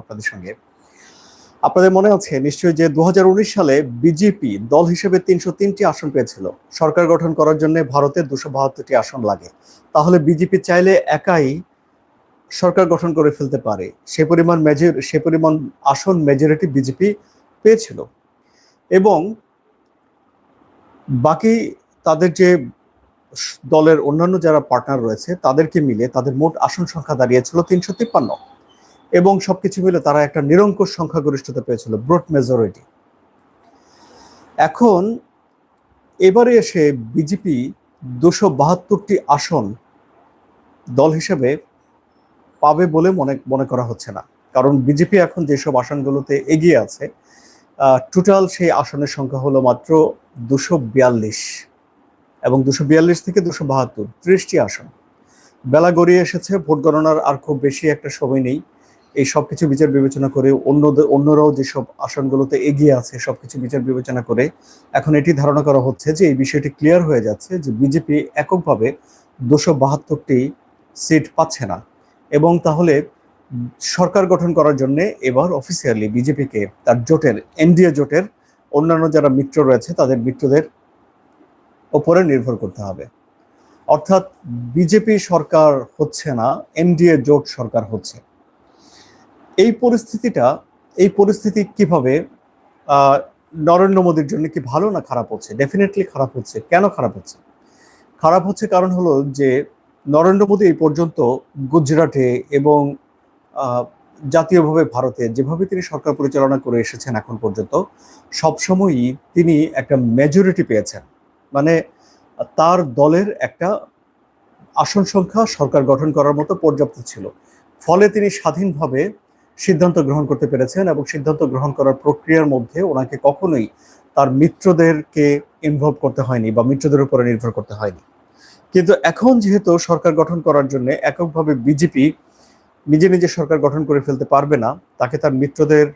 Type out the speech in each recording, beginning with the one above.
আপনাদের সঙ্গে। আপনাদের মনে আছে নিশ্চয়ই যে দু হাজার উনিশ সালে বিজেপি দল হিসেবে তিনশো তিনটি আসন পেয়েছিল। সরকার গঠন করার জন্য ভারতের দুশো বাহাত্তরটি আসন লাগে। তাহলে বিজেপি চাইলে একাই সরকার গঠন করে ফেলতে পারে। সে পরিমাণ মেজর সে পরিমাণ আসন মেজরিটি বিজেপি পেয়েছিল। এবং বাকি তাদের যে দলের অন্যান্য যারা পার্টনার রয়েছে, তাদেরকে মিলে তাদের মোট আসন সংখ্যা দাঁড়িয়েছিল তিনশো তিপ্পান্ন। এবং সবকিছু মিলে তারা একটা নিরঙ্কুশ সংখ্যাগরিষ্ঠতা পেয়েছিল ব্রড মেজরিটি এখন এবারে এসে বিজেপি দুশো বাহাত্তরটি আসন দল হিসেবে পাবে বলে মনে মনে করা হচ্ছে না। কারণ বিজেপি এখন যেসব আসনগুলোতে এগিয়ে আছে টোটাল সেই আসনের সংখ্যা হলো মাত্র দুশো বিয়াল্লিশ এবং দুশো বিয়াল্লিশ থেকে দুশো বাহাত্তর, ত্রিশটি আসন। বেলা গড়িয়ে এসেছে, ভোট গণনার আর খুব বেশি একটা সময় নেই। এই সব কিছু বিচার বিবেচনা করে অন্যদের অন্যরাও যেসব আসনগুলোতে এগিয়ে আছে, সবকিছু বিচার বিবেচনা করে এখন এটি ধারণা করা হচ্ছে যে এই বিষয়টি ক্লিয়ার হয়ে যাচ্ছে যে বিজেপি এককভাবে দুশো বাহাত্তরটি সিট পাচ্ছে না। এবং তাহলে সরকার গঠন করার জন্য এবার অফিসিয়ালি বিজেপিকে তার জোটের, এনডিএ জোটের অন্যান্য যারা মিত্র রয়েছে তাদের মিত্রদের ওপরে নির্ভর করতে হবে। অর্থাৎ বিজেপি সরকার হচ্ছে না, এনডিএ জোট সরকার হচ্ছে। এই পরিস্থিতিটা, এই পরিস্থিতি কীভাবে নরেন্দ্র মোদীর জন্য কি ভালো না খারাপ হচ্ছে? ডেফিনেটলি খারাপ হচ্ছে। কেন খারাপ হচ্ছে? খারাপ হচ্ছে কারণ হলো যে, নরেন্দ্র মোদী এই পর্যন্ত গুজরাটে এবং জাতীয়ভাবে ভারতে যেভাবে তিনি সরকার পরিচালনা করে এসেছেন এখন পর্যন্ত, সবসময়ই তিনি একটা মেজরিটি পেয়েছেন। মানে তার দলের একটা আসন সংখ্যা সরকার গঠন করার মতো পর্যাপ্ত ছিল। ফলে তিনি স্বাধীনভাবে সিদ্ধান্ত গ্রহণ করতে পেরেছেন এবং সিদ্ধান্ত গ্রহণ করার প্রক্রিয়ার মধ্যে ওনাকে কখনোই তার মিত্রদেরকে ইনভলভ করতে হয়নি বা মিত্রদের উপরে নির্ভর করতে হয়নি। কিন্তু এখন যেহেতু সরকার গঠন করার জন্য এককভাবে বিজেপি নিজে নিজে সরকার গঠন করে ফেলতে পারবে না, তাকে তার মিত্রদের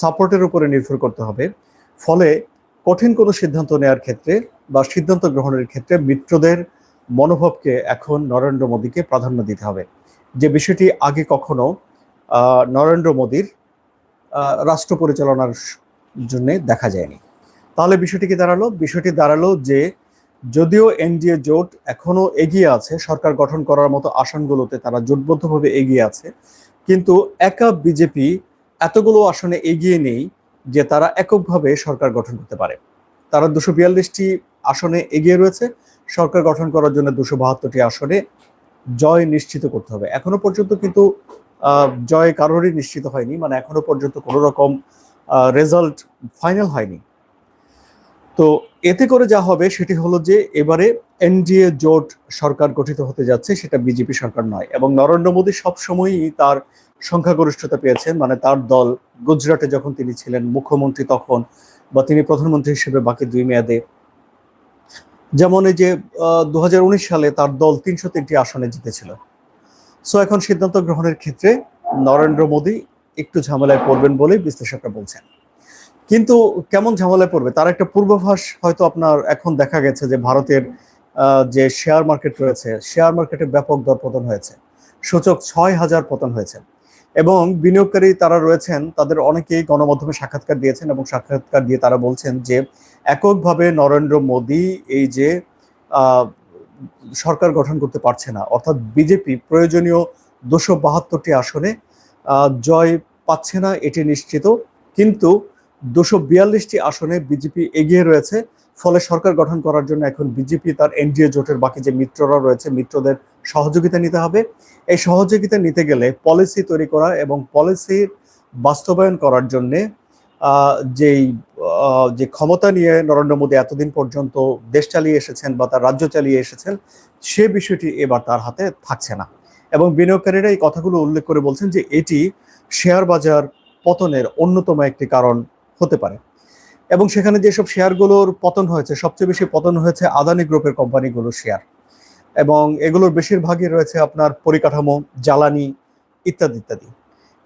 সাপোর্টের উপরে নির্ভর করতে হবে। ফলে কঠিন কোনো সিদ্ধান্ত নেওয়ার ক্ষেত্রে বা সিদ্ধান্ত গ্রহণের ক্ষেত্রে মিত্রদের মনোভাবকে এখন নরেন্দ্র মোদীকে প্রাধান্য দিতে হবে। যে বিষয়টি আগে কখনো নরেন্দ্র মোদীর রাষ্ট্র পরিচালনার জন্য দেখা যায়নি। তাহলে বিষয়টি কি দাঁড়াল? বিষয়টি দাঁড়াল যে যদিও এনডিএ জোট এখনও এগিয়ে আছে, সরকার গঠন করার মতো আসনগুলোতে তারা জোটবদ্ধভাবে এগিয়ে আছে, কিন্তু একা বিজেপি এতগুলো আসনে এগিয়ে নেই যে তারা এককভাবে সরকার গঠন করতে পারে। তারা দুশো বিয়াল্লিশটি আসনে এগিয়ে রয়েছে, সরকার গঠন করার জন্য দুশো বাহাত্তরটি আসনে জয় নিশ্চিত করতে হবে। এখনও পর্যন্ত কিন্তু জয় কারোরই নিশ্চিত হয়নি। মানে এখনও পর্যন্ত কোনো রকম রেজাল্ট ফাইনাল হয়নি। তো এতে করে যা হবে সেটি হলো যে এবারে এনডিএ জোট সরকার গঠিত হতে যাচ্ছে, সেটা বিজেপি সরকার নয়। এবং নরেন্দ্র মোদী সবসময়ই তার সংখ্যাগরিষ্ঠতা পেয়েছেন মানে তার দল। গুজরাটে যখন তিনি ছিলেন মুখ্যমন্ত্রী তখন, বা তিনি প্রধানমন্ত্রী হিসেবে বাকি দুই মেয়াদে। যেমন এই যে দু হাজার উনিশ সালে তার দল তিনশো তিনটি আসনে জিতেছিল। সো এখন সিদ্ধান্ত গ্রহণের ক্ষেত্রে নরেন্দ্র মোদী একটু ঝামেলায় পড়বেন বলেই বিশ্লেষকরা বলছেন। কিন্তু কেমন ঝামেলায় পড়বে? তার একটা পূর্বাভাস হয়তো আপনার এখন দেখা গেছে যে ভারতের যে শেয়ার মার্কেট রয়েছে শেয়ার মার্কেটে ব্যাপক দরপতন হয়েছে। সূচক ছয় হাজার পতন হয়েছে। এবং বিনিয়োগকারী তারা রয়েছেন, তাদের অনেকেই গণমাধ্যমে সাক্ষাৎকার দিয়েছেন এবং সাক্ষাৎকার দিয়ে তারা বলছেন যে, এককভাবে নরেন্দ্র মোদী এই যে সরকার গঠন করতে পারছে না। অর্থাৎ বিজেপি প্রয়োজনীয় দুশো বাহাত্তরটি আসনে জয় পাচ্ছে না, এটি নিশ্চিত। কিন্তু দুশো বিয়াল্লিশটি আসনে বিজেপি এগিয়ে রয়েছে, ফলে সরকার গঠন করার জন্য এখন বিজেপি তার এনডিএ জোটের বাকি যে মিত্ররা রয়েছে, মিত্রদের সহযোগিতা নিতে হবে। এই সহযোগিতা নিতে গেলে পলিসি তৈরি করা এবং পলিসির বাস্তবায়ন করার জন্যে যেই যে ক্ষমতা নিয়ে নরেন্দ্র মোদী এতদিন পর্যন্ত দেশ চালিয়ে এসেছেন বা তার রাজ্য চালিয়ে এসেছেন, সে বিষয়টি এবার তার হাতে থাকছে না। এবং বিনিয়োগকারীরা এই কথাগুলো উল্লেখ করে বলছেন যে এটি শেয়ার বাজার পতনের অন্যতম একটি কারণ হতে পারে। এবং সেখানে যেসব শেয়ারগুলোর পতন হয়েছে, সবচেয়ে বেশি পতন হয়েছে আদানি গ্রুপের কোম্পানিগুলোর শেয়ার। এবং এগুলোর বেশিরভাগই রয়েছে আপনার পরিকাঠামো, জ্বালানি ইত্যাদি ইত্যাদি।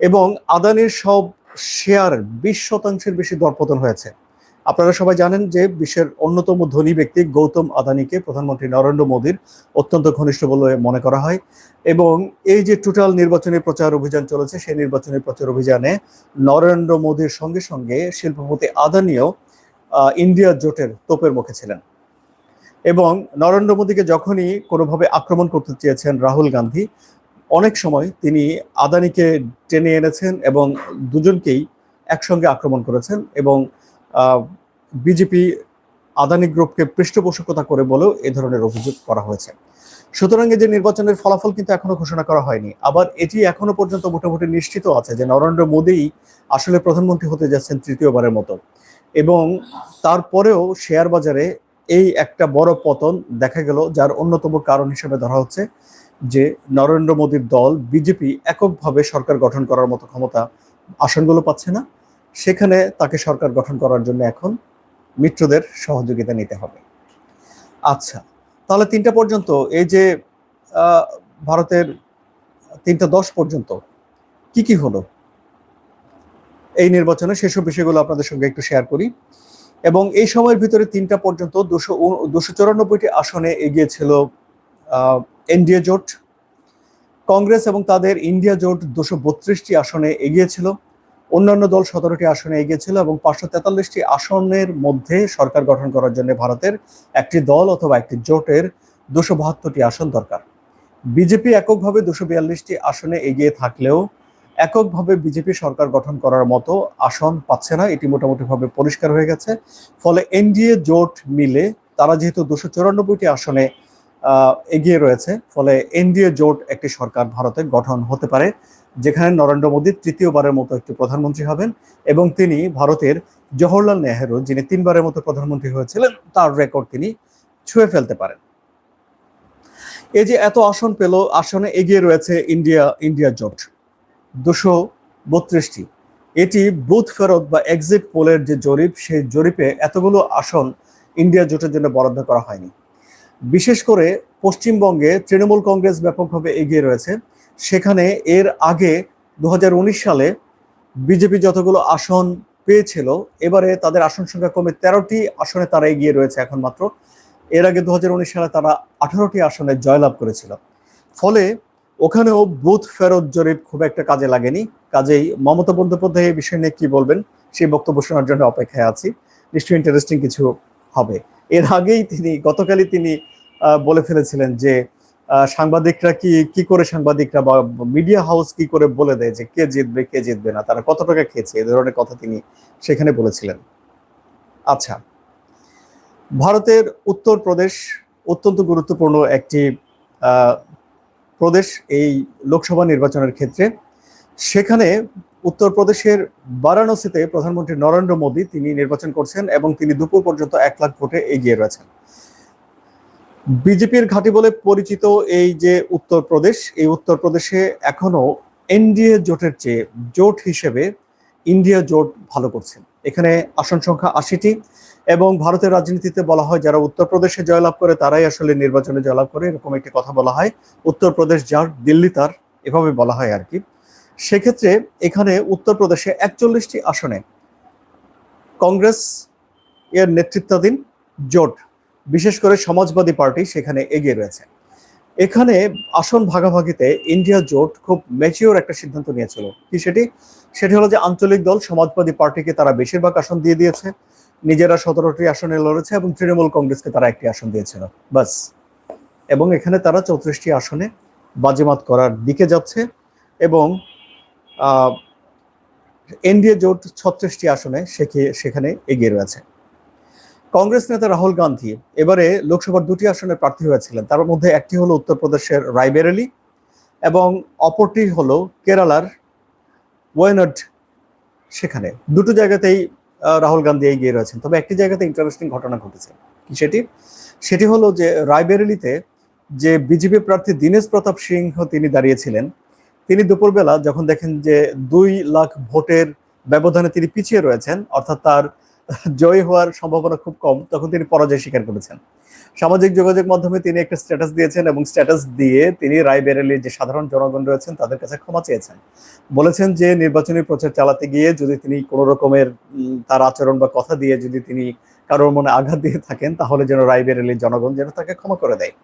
এবং আদানির সব শেয়ার বিশ শতাংশের বেশি দরপতন হয়েছে। আপনারা সবাই জানেন যে বিশ্বের অন্যতম ধনী ব্যক্তি গৌতম আদানিকে প্রধানমন্ত্রী নরেন্দ্র মোদীর অত্যন্ত ঘনিষ্ঠ বলে মনে করা হয় এবং এই যে টোটাল নির্বাচনী প্রচার অভিযান চলেছে, সেই নির্বাচনী প্রচার অভিযানে নরেন্দ্র মোদীর সঙ্গে সঙ্গে শিল্পপতি আদানিও ইন্ডিয়া জোটের তোপের মুখে ছিলেন। এবং নরেন্দ্র মোদীকে যখনই কোনোভাবে আক্রমণ করতে চেয়েছেন রাহুল গান্ধী অনেক সময় তিনি আদানিকে টেনে এনেছেন এবং দুজনকেই একসঙ্গে আক্রমণ করেছেন এবং বিজেপি আদানি গ্রুপকে পৃষ্ঠপোষকতা করে বলেও এ ধরনের অভিযোগ করা হয়েছে। সুতরাং এই যে নির্বাচনের ফলাফল কিন্তু এখনও ঘোষণা করা হয়নি। আবার এটি এখনও পর্যন্ত মোটামুটি নিশ্চিত আছে যে নরেন্দ্র মোদী আসলে প্রধানমন্ত্রী হতে যাচ্ছেন তৃতীয়বারের মতো। এবং তারপরেও শেয়ার বাজারে এই একটা বড় পতন দেখা গেল, যার অন্যতম কারণ হিসেবে ধরা হচ্ছে যে নরেন্দ্র মোদীর দল, বিজেপি এককভাবে সরকার গঠন করার মতো ক্ষমতা আসনগুলো পাচ্ছে না। সেখানে তাকে সরকার গঠন করার জন্য এখন মিত্রদের সহযোগিতা নিতে হবে। আচ্ছা তাহলে তিনটা পর্যন্ত, এই যে ভারতের তিনটা দশ পর্যন্ত, কি কি হলো? এই নির্বাচনে সেসব বিষয়গুলো আপনাদের সঙ্গে একটু শেয়ার করি। এবং এই সময়ের ভিতরে তিনটা পর্যন্ত দুশো দুশো চুরানব্বইটি আসনে এগিয়েছিল এনডিএ জোট, কংগ্রেস এবং তাদের ইন্ডিয়া জোট দুশো বত্রিশটি আসনে এগিয়েছিল। অন্যান্য দল সতেরোটি আসনে এগিয়েছিল এবং পাঁচশো তেতাল্লিশটি আসনের মধ্যে সরকার গঠন করার জন্য ভারতের একটি দল অথবা একটি জোটের দুশো বাহাত্তরটি আসন দরকার। বিজেপি এককভাবে দুশো বিয়াল্লিশটি আসনে এগিয়ে থাকলেও এককভাবে বিজেপি সরকার গঠন করার মতো আসন পাচ্ছে না, এটি মোটামুটিভাবে পরিষ্কার হয়ে গেছে। ফলে এনডিএ জোট মিলে তারা যেহেতু দুশো চুরানব্বইটি আসনে এগিয়ে রয়েছে। ফলে এনডিএ জোট একটি সরকার ভারতে গঠন হতে পারে, যেখানে নরেন্দ্র মোদী তৃতীয়বারের মতো একটি প্রধানমন্ত্রী হবেন এবং তিনি ভারতের জওহরলাল নেহেরু, যিনি তিনবারের মতো প্রধানমন্ত্রী হয়েছিলেন, তার রেকর্ড তিনি ছুঁয়ে ফেলতে পারেন। এই যে এত আসন পেল, আসনে এগিয়ে রয়েছে ইন্ডিয়া ইন্ডিয়া জোট। দুশো বত্রিশটি। এটি বুথ ফেরত বা এক্সিট পোলের যে জরিপ, সেই জরিপে এতগুলো আসন ইন্ডিয়া জোটের জন্য বরাদ্দ করা হয়নি। বিশেষ করে পশ্চিমবঙ্গে তৃণমূল কংগ্রেস ব্যাপকভাবে এগিয়ে রয়েছে। সেখানে এর আগে দুহাজার উনিশ সালে বিজেপি যতগুলো আসন পেয়েছিল, এবারে তাদের আসন সংখ্যা কমে তেরোটি আসনে তারা এগিয়ে রয়েছে এখন মাত্র। এর আগে দু হাজার উনিশ সালে তারা আঠারোটি আসনে জয়লাভ করেছিল। ফলে ওখানেও বুথ ফেরত জরিপ খুব একটা কাজে লাগেনি। কাজেই মমতা বন্দ্যোপাধ্যায় এই বিষয় নিয়ে কি বলবেন সেই বক্তব্য শোনার জন্য অপেক্ষায় আছি। নিশ্চয়ই ইন্টারেস্টিং কিছু হবে। এর আগেই তিনি, গতকালই তিনি বলে ফেলেছিলেন যে সাংবাদিকরা কি কি করে সাংবাদিকরা বা মিডিয়া হাউস কি করে বলে দেয় যে কে জিতবে কে জিতবে না, তারা কত টাকা খেয়েছে, এ ধরনের কথা তিনি সেখানে বলেছিলেন। আচ্ছা ভারতের উত্তরপ্রদেশ অত্যন্ত গুরুত্বপূর্ণ একটি প্রদেশ এই লোকসভা নির্বাচনের ক্ষেত্রে। সেখানে উত্তরপ্রদেশের বারাণসীতে প্রধানমন্ত্রী নরেন্দ্র মোদী তিনি নির্বাচন করছেন এবং তিনি দুপুর পর্যন্ত এক লাখ ভোটে এগিয়ে রয়েছেন। বিজেপির ঘাঁটি বলে পরিচিত এই যে উত্তরপ্রদেশ, এই উত্তরপ্রদেশে এখনও এনডিএ জোটের চেয়ে জোট হিসেবে ইন্ডিয়া জোট ভালো করছে। এখানে আসন সংখ্যা আশিটি এবং ভারতের রাজনীতিতে বলা হয় যারা উত্তরপ্রদেশে জয়লাভ করে তারাই আসলে নির্বাচনে জয়লাভ করে, এরকম একটি কথা বলা হয়। উত্তরপ্রদেশ যার, দিল্লি তার, এভাবে বলা হয় আর কি। সেক্ষেত্রে এখানে উত্তরপ্রদেশে একচল্লিশটি আসনে কংগ্রেস এর নেতৃত্বাধীন জোট, বিশেষ করে সমাজবাদী পার্টি সেখানে এগিয়ে রয়েছে। এখানে আসন ভাগাভাগিতে ইন্ডিয়া জোট খুব ম্যাচিওর একটা সিদ্ধান্ত নিয়েছিল। কি সেটি? সেটি হলো যে আঞ্চলিক দল সমাজবাদী পার্টিকে তারা বেশিরভাগ আসন দিয়ে দিয়েছে, নিজেরা সতেরোটি আসনে লড়েছে এবং তৃণমূল কংগ্রেসকে তারা একটি আসন দিয়েছিল। বাস এবং এখানে তারা চৌত্রিশটি আসনে বাজিমাত করার দিকে যাচ্ছে এবং এনডিএ জোট ছত্রিশটি আসনে সেখে- সেখানে এগিয়ে রয়েছে। কংগ্রেস নেতা রাহুল গান্ধী এবারে লোকসভার দুটি আসনে প্রার্থী হয়েছিলেন। তার মধ্যে একটি হলো উত্তরপ্রদেশের রায়বেরেলি এবং অপরটি হলো কেরালার ওয়েনড সেখানে। দুটো জায়গাতেই রাহুল গান্ধী এগিয়ে রয়েছেন। তবে একটি জায়গাতে ইন্টারেস্টিং ঘটনা ঘটেছে। কি সেটি? সেটি হলো যে রায়বেরেলিতে যে বিজেপি প্রার্থী দীনেশ প্রতাপ সিংহ তিনি দাঁড়িয়েছিলেন তিনি দুপুরবেলা যখন দেখেন যে দুই লাখ ভোটের ব্যবধানে তিনি পিছিয়ে রয়েছেন, অর্থাৎ তার জয়ী হওয়ার সম্ভাবনা খুব কম, তখন তিনি পরাজয় স্বীকার করেছেন। সামাজিক যোগাযোগ মাধ্যমে তিনি একটা স্ট্যাটাস দিয়েছেন এবং স্ট্যাটাস দিয়ে তিনি রায়বেরেলির যে সাধারণ জনগণ রয়েছেন তাদের কাছে ক্ষমা চেয়েছেন। বলেছেন যে নির্বাচনী প্রচার চালাতে গিয়ে যদি তিনি কোনো রকমের তার আচরণ বা কথা দিয়ে যদি তিনি কারোর মনে আঘাত দিয়ে থাকেন, তাহলে যেন রায়বেরেলির জনগণ যেন তাকে ক্ষমা করে দেয়।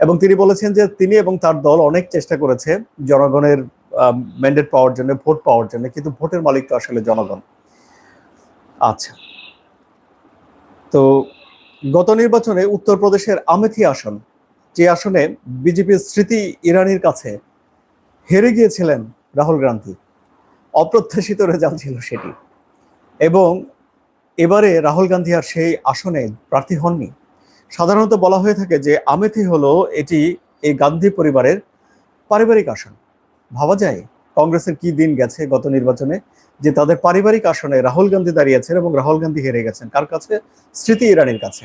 এবং তিনি বলেছেন যে তিনি এবং তার দল অনেক চেষ্টা করেছে জনগণের ম্যান্ডেট পাওয়ার জন্য, ভোট পাওয়ার জন্য, কিন্তু ভোটের মালিক তো আসলে জনগণ। আচ্ছা। তো গত নির্বাচনে উত্তরপ্রদেশের আমেথি আসন, যে আসনে বিজেপির স্মৃতি ইরানির কাছে হেরে গিয়েছিলেন রাহুল গান্ধী, অপ্রত্যাশিত রেজাল্ট ছিল সেটি। এবং এবারে রাহুল গান্ধী আর সেই আসনে প্রার্থী হননি। সাধারণত বলা হয়ে থাকে যে আমেথি হলো এটি এই গান্ধী পরিবারের পারিবারিক আসন। ভাবা যায় কংগ্রেসের কি দিন গেছে গত নির্বাচনে যে তাদের পারিবারিক আসনে রাহুল গান্ধী দাঁড়িয়েছেন এবং রাহুল গান্ধী হেরে গেছেন। কার কাছে? স্মৃতি ইরানির কাছে।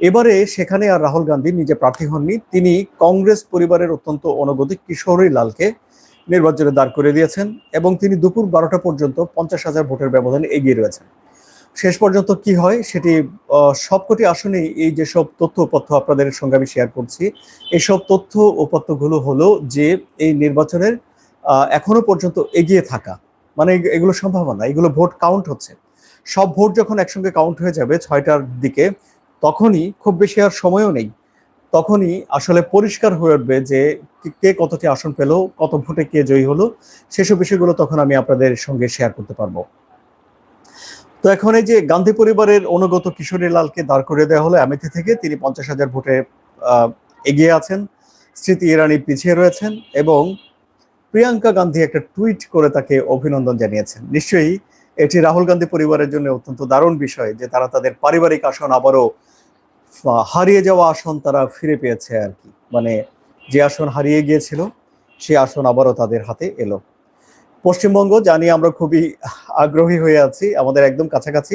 এবারে সেখানে আর রাহুল গান্ধী নিজে প্রার্থী হননি। তিনি কংগ্রেস পরিবারের অত্যন্ত অনুগত কিশোরী লালকে নির্বাচনে দাঁড় করে দিয়েছেন এবং তিনি দুপুর বারোটা পর্যন্ত পঞ্চাশ হাজার ভোটের ব্যবধানে এগিয়ে রয়েছেন। শেষ পর্যন্ত কি হয় সেটি সবকটি আসনেই এই যেসব তথ্য উপাত্য আপনাদের সঙ্গে আমি শেয়ার করছি, এসব তথ্য উপাত্তগুলো হলো যে এই নির্বাচনের এখনও পর্যন্ত এগিয়ে থাকা মানে এগুলো সম্ভাবনা এগুলো ভোট কাউন্ট হচ্ছে। সব ভোট যখন একসঙ্গে কাউন্ট হয়ে যাবে ছয়টার দিকে, তখনই খুব বেশি আর সময়ও নেই, তখনই আসলে পরিষ্কার হয়ে উঠবে যে কে কতটি আসন পেল, কত ভোটে কে জয়ী হলো, সেসব বিষয়গুলো তখন আমি আপনাদের সঙ্গে শেয়ার করতে পারব। তো এখন এই যে গান্ধী পরিবারের অনুগত কিশোরী লালকে দাঁড় করে দেওয়া হলো আমেথি থেকে তিনি পঞ্চাশ হাজার ভোটে এগিয়ে আছেন। স্মৃতি ইরানি পিছিয়ে রয়েছেন এবং প্রিয়াঙ্কা গান্ধী একটা টুইট করে তাকে অভিনন্দন জানিয়েছেন। নিশ্চয়ই এটি রাহুল গান্ধী পরিবারের জন্য অত্যন্ত দারুণ বিষয় যে তারা তাদের পারিবারিক আসন আবারও হারিয়ে যাওয়া আসন তারা ফিরে পেয়েছে আর কি। মানে যে আসন হারিয়ে গিয়েছিল, সে আসন আবারও তাদের হাতে এলো। পশ্চিমবঙ্গ জানি আমরা খুবই আগ্রহী হয়ে আছি, আমাদের একদম কাছাকাছি।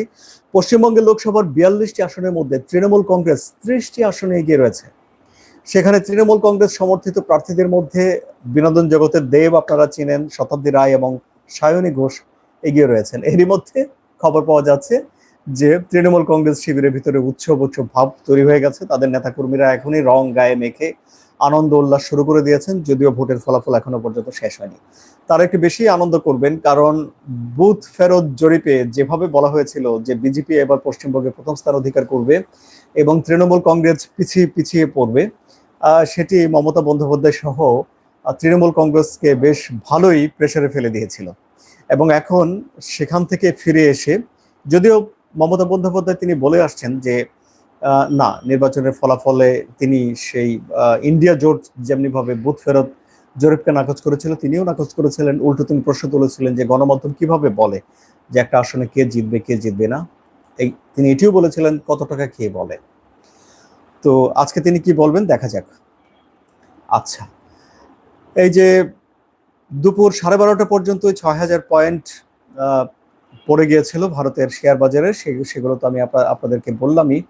পশ্চিমবঙ্গের লোকসভার বিয়াল্লিশটি আসনের মধ্যে তৃণমূল কংগ্রেস ত্রিশটি আসনে এগিয়ে রয়েছে। সেখানে তৃণমূল কংগ্রেস সমর্থিত প্রার্থীদের মধ্যে বিনোদন জগতের দেব আপনারা চিনেন, শতাব্দী রায় এবং সায়নী ঘোষ এগিয়ে রয়েছেন। এরই মধ্যে খবর পাওয়া যাচ্ছে যে তৃণমূল কংগ্রেস শিবিরের ভিতরে উৎসব উৎসব ভাব তৈরি হয়ে গেছে। তাদের নেতাকর্মীরা এখনই রং গায়ে মেখে আনন্দ উল্লাস শুরু করে দিয়েছেন, যদিও ভোটের ফলাফল এখনও পর্যন্ত শেষ হয়নি। তারা একটু বেশি আনন্দ করবেন, কারণ বুথ ফেরত জরিপে যেভাবে বলা হয়েছিল যে বিজেপি এবার পশ্চিমবঙ্গে প্রথম স্থান অধিকার করবে এবং তৃণমূল কংগ্রেস পিছিয়ে পিছিয়ে পড়বে সেটি মমতা বন্দ্যোপাধ্যায় সহ তৃণমূল কংগ্রেসকে বেশ ভালোই প্রেসারে ফেলে দিয়েছিল। এবং এখন সেখান থেকে ফিরে এসে, যদিও মমতা বন্দ্যোপাধ্যায় তিনি বলে আসছেন যে না, নির্বাচনের ফলাফলে তিনি সেই ইন্ডিয়া জোট যেমনিভাবে বুথ ফেরত জরিপকে নাকচ করেছিল, তিনিও নাকচ করেছিলেন। উল্টো তিনি প্রশ্ন তুলেছিলেন যে গণমাধ্যম কীভাবে বলে যে একটা আসনে কে জিতবে কে জিতবে না? এই তিনি এটিও বলেছিলেন কত টাকা কে বলে। তো আজকে তিনি কি বলবেন? দেখা যাক। আচ্ছা এই যে দুপুর সাড়ে বারোটা পর্যন্ত ছয় হাজার পয়েন্ট পড়ে গিয়েছিল ভারতের শেয়ার বাজারে। সেগুলো তো আমি আপনা- আপনাদেরকে বললামই।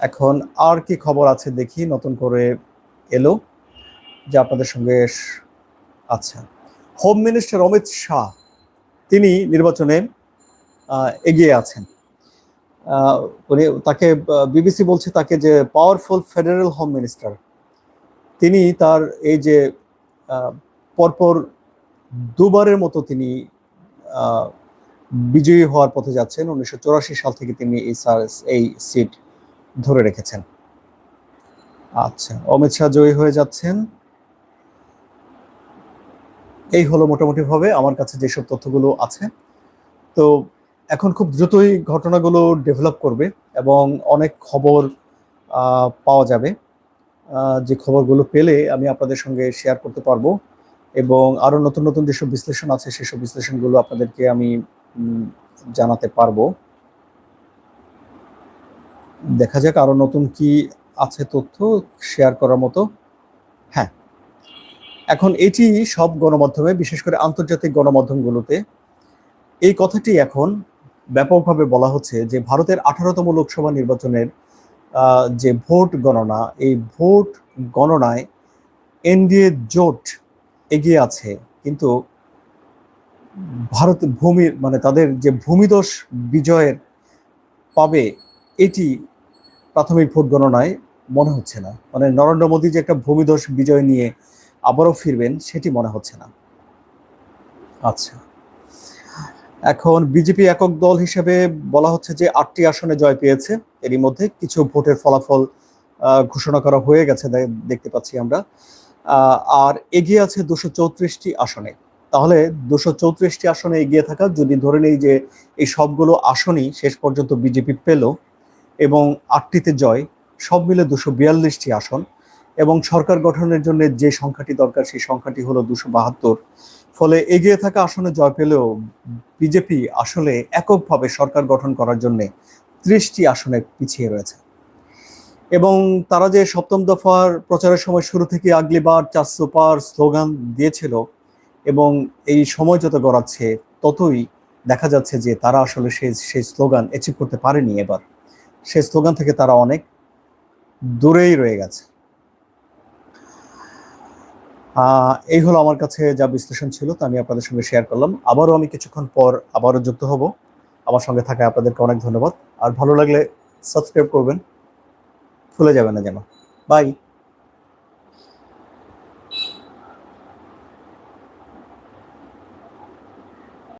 এখন আর কি খবর আছে দেখি, নতুন করে এলো, যে আপনাদের সঙ্গে আচ্ছা। হোম মিনিস্টার অমিত শাহ, তিনি নির্বাচনে এগিয়ে আছেন। উনি তাকে বিবিসি বলছে তাকে যে পাওয়ারফুল ফেডারেল হোম মিনিস্টার তিনি তার এই যে পরপর দুবারের মতো তিনি বিজয়ী হওয়ার পথে যাচ্ছেন। উনিশশো সাল থেকে তিনি এই এই সিট ধরে রেখেছেন। আচ্ছা অমিত শাহ জয়ী হয়ে যাচ্ছেন। এই হলো মোটামুটি ভাবে আমার কাছে যেসব তথ্যগুলো আছে। তো এখন খুব দ্রুতই ঘটনাগুলো ডেভেলপ করবে এবং অনেক খবর পাওয়া যাবে। যে খবরগুলো পেলে আমি আপনাদের সঙ্গে শেয়ার করতে পারব এবং আরও নতুন নতুন যেসব বিশ্লেষণ আছে, সেসব বিশ্লেষণগুলো আপনাদেরকে আমি জানাতে পারব। দেখা যাক আরও নতুন কি আছে তথ্য শেয়ার করার মতো। হ্যাঁ। এখন এটি সব গণমাধ্যমে, বিশেষ করে আন্তর্জাতিক গণমাধ্যমগুলোতে। এই কথাটি এখন ব্যাপকভাবে বলা হচ্ছে যে ভারতের আঠারোতম লোকসভা নির্বাচনের যে ভোট গণনা, এই ভোট গণনায় এনডিএ জোট এগিয়ে আছে। কিন্তু ভারত ভূমির মানে তাদের যে ভূমিদোষ বিজয়ের পাবে এটি প্রাথমিক ভোট গণনায় মনে হচ্ছে না। মানে নরেন্দ্র মোদী যে একটা ভূমিদোষ বিজয় নিয়ে আবারও ফিরবেন, সেটি মনে হচ্ছে না। আচ্ছা। এখন বিজেপি একক দল হিসেবে বলা হচ্ছে যে আটটি আসনে জয় পেয়েছে। এরই মধ্যে কিছু ভোটের ফলাফল ঘোষণা করা হয়ে গেছে দেখতে পাচ্ছি আমরা। আর এগিয়ে আছে দুশো চৌত্রিশটি আসনে। তাহলে দুশো চৌত্রিশটি আসনে এগিয়ে থাকা, যদি ধরে নেই যে এই সবগুলো আসনই শেষ পর্যন্ত বিজেপি পেল এবং আটটিতে জয়, সব মিলে দুশো বিয়াল্লিশটি আসন এবং সরকার গঠনের জন্য যে সংখ্যাটি দরকার, সেই সংখ্যাটি হলো দুশো বাহাত্তর। ফলে এগিয়ে থাকা আসনে জয় পেলেও বিজেপি আসলে এককভাবে সরকার গঠন করার জন্য ত্রিশটি আসনে পিছিয়ে রয়েছে। এবং তারা যে সপ্তম দফার প্রচারের সময় শুরু থেকে আগলিবার চার সুপার স্লোগান দিয়েছিল এবং এই সময় যত গড়াচ্ছে, ততই দেখা যাচ্ছে যে তারা আসলে সেই সেই স্লোগান অ্যাচিভ করতে পারেনি এবার। সেই স্লোগান থেকে তারা অনেক দূরেই রয়ে গেছে। এই হলো আমার কাছে যা বিশ্লেষণ ছিল, তা আমি আপনাদের সঙ্গে শেয়ার করলাম। আবারও আমি কিছুক্ষণ পর আবারও যুক্ত হব। আমার সঙ্গে থাকা আপনাদেরকে অনেক ধন্যবাদ। আর ভালো লাগলে সাবস্ক্রাইব করবেন। ভুলে যাবেন না যেন। বাই